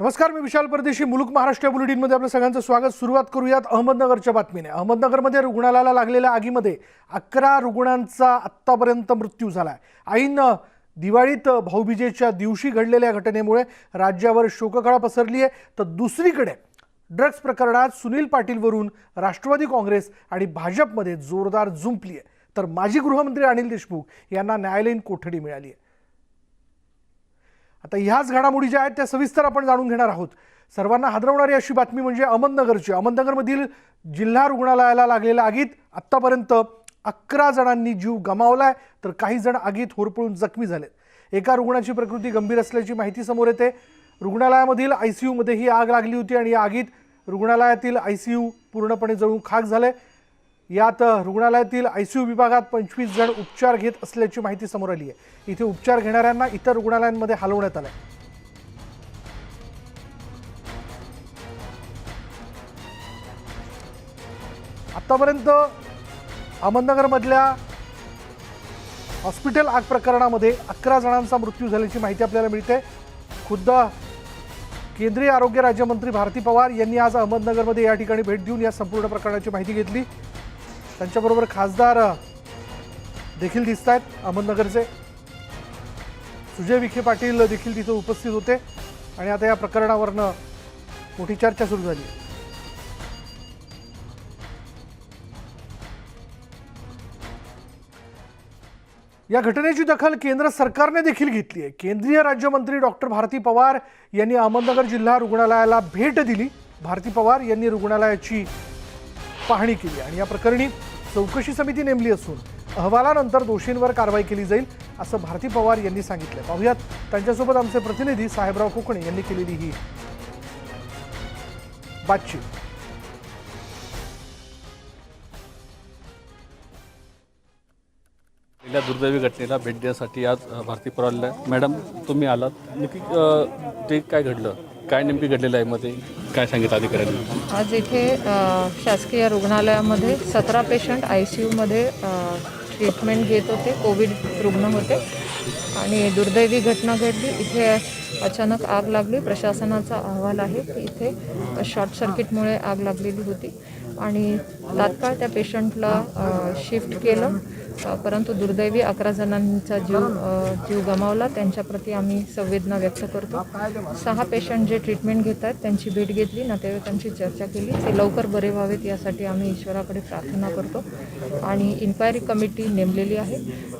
नमस्कार मी विशाल परदेशी मुलुक महाराष्ट्र बुलेटिनमध्ये आपलं सगळ्यांचं स्वागत. सुरुवात करूयात अहमदनगरच्या बातमीने. अहमदनगरमध्ये रुग्णालयाला लागलेल्या आगीमध्ये अकरा रुग्णांचा आत्तापर्यंत मृत्यू झाला आहे ऐन दिवाळीत भाऊबीजेच्या दिवशी घडलेल्या घटनेमुळे राज्यावर शोककळा पसरली आहे. तर दुसरीकडे ड्रग्ज प्रकरणात सुनील पाटीलवरून राष्ट्रवादी काँग्रेस आणि भाजपमध्ये जोरदार जुंपली आहे. तर माजी गृहमंत्री अनिल देशमुख यांना न्यायालयीन कोठडी मिळाली आहे. आता ह्याच घडामोडी ज्या आहेत त्या सविस्तर आपण जाणून घेणार आहोत. सर्वांना हादरवणारी अशी बातमी म्हणजे अहमदनगरची. अहमदनगरमधील जिल्हा रुग्णालयाला लागलेल्या आगीत आत्तापर्यंत अकरा जणांनी जीव गमावलाय तर काही जण आगीत होरपळून जखमी झालेत. एका रुग्णाची प्रकृती गंभीर असल्याची माहिती समोर येते. रुग्णालयामधील आय सी यूमध्ये ही आग लागली होती आणि या आगीत रुग्णालयातील आय सी यू पूर्णपणे जळून खाक झाले यात रुग्णालयातील आय सी यू विभागात पंचवीस जण उपचार घेत असल्याची माहिती समोर आली आहे. इथे उपचार घेणाऱ्यांना इतर रुग्णालयांमध्ये हलवण्यात आलंय. आतापर्यंत अहमदनगरमधल्या हॉस्पिटल आग प्रकरणामध्ये अकरा जणांचा मृत्यू झाल्याची माहिती आपल्याला मिळते. खुद्द केंद्रीय आरोग्य राज्यमंत्री भारती पवार यांनी आज अहमदनगरमध्ये या ठिकाणी भेट देऊन या संपूर्ण प्रकरणाची माहिती घेतली. त्यांच्याबरोबर खासदार देखील दिसत आहेत अहमदनगरचे. सुजय विखे पाटील देखील तिथे उपस्थित होते आणि आता या प्रकरणावरनं मोठी चर्चा सुरू झाली. या घटनेची दखल केंद्र सरकारने देखील घेतली आहे. केंद्रीय राज्यमंत्री डॉक्टर भारती पवार यांनी अहमदनगर जिल्हा रुग्णालयाला भेट दिली. भारती पवार यांनी रुग्णालयाची पाहणी केली आणि या प्रकरणी चौकशी समिती नेमली असून अहवालानंतर दोषींवर कारवाई केली जाईल असं भारती पवार यांनी सांगितलं. पाहुयात त्यांच्यासोबत आमचे प्रतिनिधी साहेबराव कोकणे यांनी केलेली ही बातचीत. पहिल्या दुर्दैवी घटनेला भेट देण्यासाठी आज भारती पवारला आहे मॅडम तुम्ही आलात. नक्की ते काय घडलं? काय नेमकी घडलेलं आहे? मध्ये काय सांगितलं अधिकाऱ्यांनी? आज इथे अ, शासकीय रुग्णालयामध्ये सतरा पेशंट आय सी यूमध्ये ट्रीटमेंट घेत होते कोविड रुग्ण होते आणि दुर्दैवी घटना घडली. इथे अचानक आग लागली. प्रशासनाचा अहवाल आहे की इथे शॉर्ट सर्किटमुळे आग लागलेली होती. आणि तात्काळ त्या पेशंटला शिफ्ट केलं. परंतु दुर्दैवी अकरा जणांचा जीव जीव गमावला. त्यांच्याप्रती आम्ही संवेदना व्यक्त करतो. सहा पेशंट जे ट्रीटमेंट घेत आहेत त्यांची भेट घेतली नातेवाईकांची चर्चा केली. ते लवकर बरे व्हावेत यासाठी आम्ही ईश्वराकडे प्रार्थना करतो. आणि इन्क्वायरी कमिटी नेमलेली आहे.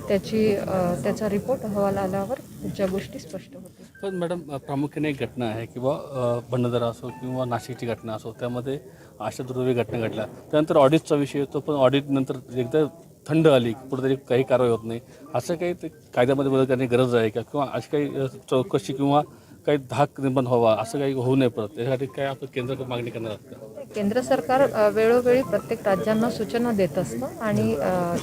त्याची त्याचा रिपोर्ट अहवाल आल्यावर पुढच्या गोष्टी स्पष्ट होतील. पण मॅडम प्रामुख्याने एक घटना आहे किंवा अ, भंडारा असो किंवा नाशिकची घटना असो त्यामध्ये अशा दुर्दैवी घटना घडला. त्यानंतर ऑडिटचा विषय येतो पण ऑडिट नंतर एकदा थंड आली कुठेतरी काही कारवाई होत नाही. असं काही ते कायद्यामध्ये बदल करण्याची गरज आहे का? किंवा अशी काही चौकशी किंवा काही धाक निर्माण व्हावा असं काही होऊ नये परत? यासाठी काय आपण केंद्राकडे मागणी करणार आहात का? केंद्र सरकार वेळोवेळी प्रत्येक राज्यांना सूचना देत असतं आणि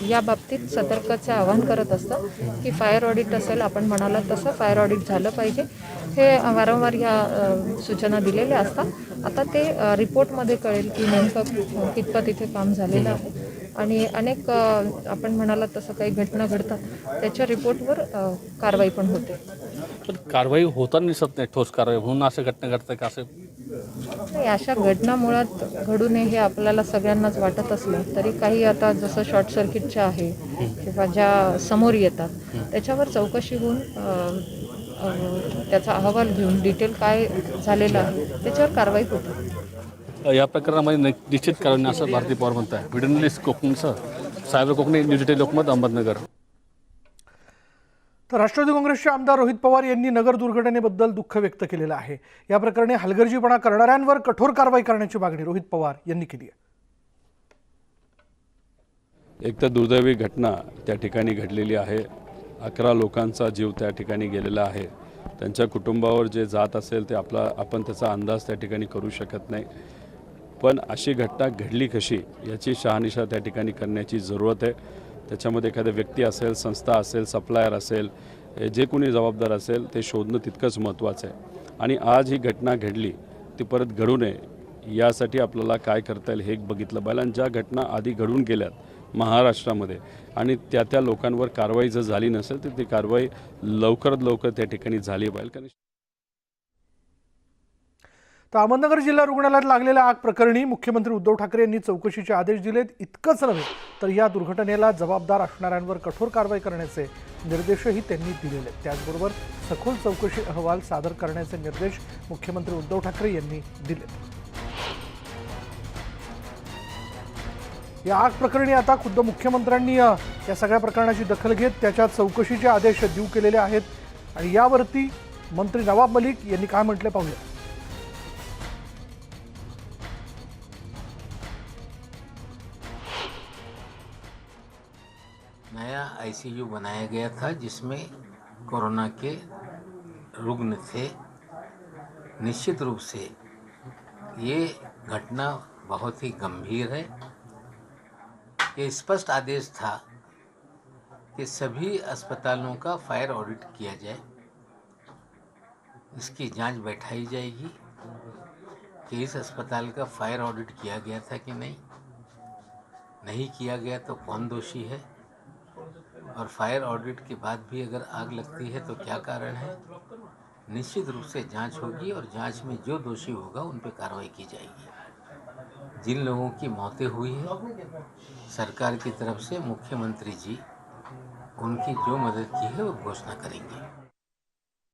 या बाबतीत सतर्कचे आवाहन करत असतं की फायर ऑडिट असेल आपण म्हणाला तसं फायर ऑडिट झालं पाहिजे. हे वारंवार या सूचना दिलेल्या असतात. आता ते रिपोर्टमध्ये कळेल की नेमकं कितपत इथे काम झालेलं आहे. आणि अनेक आपण म्हणालात तसं काही घटना घडतात त्याच्या रिपोर्टवर कारवाई पण होते. पण कारवाई होताना दिसत नाही ठोस कारवाई. म्हणून असं घटना घडतं का? असं नाही अशा घटना मुळात घडू नये हे आपल्याला सगळ्यांनाच वाटत असलं तरी काही आता जसं शॉर्ट सर्किटच्या आहे किंवा ज्या समोर येतात त्याच्यावर चौकशी होऊन त्याचा अहवाल घेऊन डिटेल काय झालेलं आहे त्याच्यावर कारवाई होते. या प्रकरणामध्ये निश्चित कारवाई असं भारती पवार म्हणत आहे व्हिडिओ कोकणसह साहेब कोकणे न्यूज लोकमत अहमदनगर. तर राष्ट्रवादी काँग्रेसचे आमदार रोहित पवार यांनी नगर दुर्घटनेबद्दल दुःख व्यक्त केलेलं आहे. या प्रकरणी हलगर्जीपणा करणाऱ्यांवर कठोर कारवाई करण्याची मागणी रोहित पवार यांनी केली आहे. एक तर दुर्दैवी घटना त्या ठिकाणी घडलेली आहे. अकरा लोकांचा जीव त्या ठिकाणी गेलेला आहे. त्यांच्या कुटुंबावर जे जात असेल ते आपला आपण त्याचा अंदाज त्या ठिकाणी करू शकत नाही. पण अशी घटना घडली कशी याची शहानिशा त्या ठिकाणी करण्याची जरूरत आहे. त्याच्यामध्ये एखादा व्यक्ती असेल संस्था असेल सप्लायर असेल जे कोणी जबाबदार असेल ते शोधणं तितकंच महत्त्वाचं आहे. आणि आज ही घटना घडली ती परत घडू नये यासाठी आपल्याला काय करता येईल हे एक बघितलं पाहिजे आणि ज्या घटना आधी घडून गेल्यात महाराष्ट्रामध्ये आणि त्या त्या लोकांवर कारवाई जर झाली नसेल तर ती कारवाई लवकरात लवकर त्या ठिकाणी झाली पाहिजे. कारण तर अहमदनगर जिल्हा रुग्णालयात लागलेल्या आग प्रकरणी मुख्यमंत्री उद्धव ठाकरे यांनी चौकशीचे आदेश दिलेत. इतकंच नव्हे तर या दुर्घटनेला जबाबदार असणाऱ्यांवर कठोर कारवाई करण्याचे निर्देशही त्यांनी दिलेले आहेत. त्याचबरोबर सखोल चौकशी अहवाल सादर करण्याचे निर्देश मुख्यमंत्री उद्धव ठाकरे यांनी दिले या आग प्रकरणी आता खुद्द मुख्यमंत्र्यांनी या सगळ्या प्रकरणाची दखल घेत त्याच्या चौकशीचे आदेश देऊ केलेले आहेत. आणि यावरती मंत्री नवाब मलिक यांनी काय म्हटले पाहूया. नया आईसीयू बनाया गया था जिसमें कोरोना के रुग्ण थे। निश्चित रूप से ये घटना बहुत ही गंभीर है। ये स्पष्ट आदेश था कि सभी अस्पतालों का फायर ऑडिट किया जाए। इसकी जाँच बैठाई जाएगी कि इस अस्पताल का फायर ऑडिट किया गया था कि नहीं। नहीं किया गया तो कौन दोषी है? और फायर ऑडिट के बाद भी अगर आग लगती है तो क्या कारण है? निश्चित रूप से जाँच होगी और जाँच में जो दोषी होगा उन पर कार्रवाई की जाएगी। जिन लोगों की मौतें हुई है सरकार की तरफ से मुख्यमंत्री जी उनकी जो मदद की है वो घोषणा करेंगे।